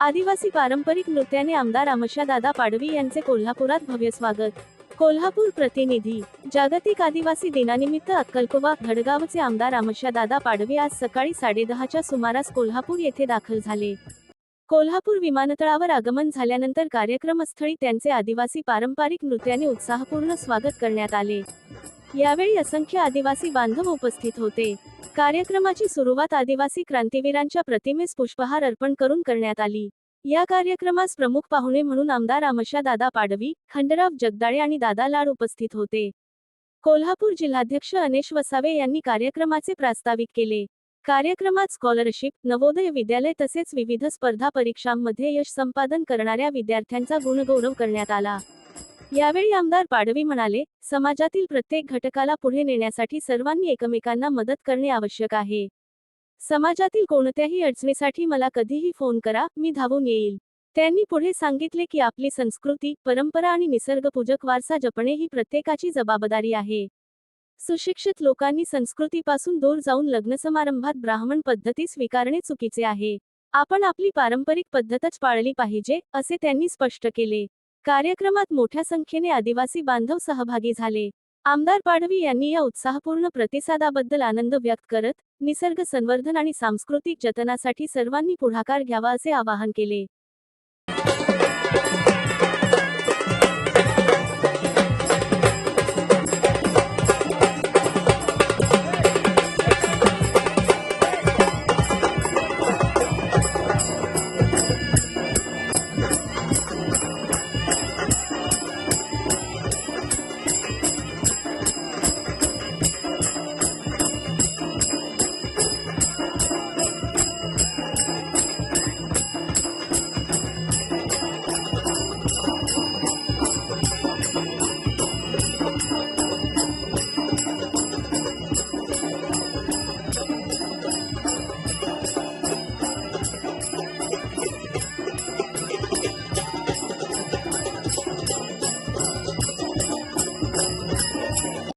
आदिवासी पारंपरिक नृत्याने आमदार दादा पाडवी यांचे कोल्हापुरात भव्य स्वागत. कोल्हापूर प्रतिनिधी जागतिक आदिवासी दिनानिमित्त अक्कलकोवा धडगावचे आमदार दादा पाडवी आज सकाळी साडेदहाच्या सुमारास कोल्हापूर येथे दाखल झाले. कोल्हापूर विमानतळावर आगमन झाल्यानंतर कार्यक्रमस्थळी त्यांचे आदिवासी पारंपरिक नृत्याने उत्साहपूर्ण स्वागत करण्यात आले. यावेळी असंख्य आदिवासी बांधव उपस्थित होते. कार्यक्रमाची सुरुवात आदिवासी क्रांतीवीरांच्या प्रतिमेस पुष्पहार अर्पण करून करण्यात आली. या कार्यक्रमास प्रमुख पाहुणे म्हणून आमदार दादा पाडवी खंडराव जगदाळे आणि दादा लाड उपस्थित होते. कोल्हापूर जिल्हाध्यक्ष अनेश वसावे यांनी कार्यक्रमाचे प्रास्ताविक केले. कार्यक्रमात स्कॉलरशिप नवोदय विद्यालय तसेच विविध स्पर्धा परीक्षांमध्ये यश संपादन करणाऱ्या विद्यार्थ्यांचा गुणगौरव करण्यात आला. यावेळी आमदार पाडवी म्हणाले समाजातील प्रत्येक घटकाला पुढे नेण्यासाठी सर्वांनी एकमेकांना मदत करणे आवश्यक आहे. समाजातील कोणत्याही अडचणीसाठी मला कधीही फोन करा मी धावून येईल. त्यांनी पुढे सांगितले की आपली संस्कृती परंपरा आणि निसर्गपूजक वारसा जपणे ही प्रत्येकाची जबाबदारी आहे. सुशिक्षित लोकांनी संस्कृतीपासून दूर जाऊन लग्न समारंभात ब्राह्मण पद्धती स्वीकारणे चुकीचे आहे. आपण आपली पारंपरिक पद्धतच पाळली पाहिजे असे त्यांनी स्पष्ट केले. कार्यक्रमात मोठ्या संख्येने आदिवासी बांधव सहभागी झाले. आमदार पाडवी यांनी या उत्साहपूर्ण प्रतिसादाबद्दल आनंद व्यक्त करत निसर्ग संवर्धन आणि सांस्कृतिक जतनासाठी सर्वांनी पुढाकार घ्यावा असे आवाहन केले.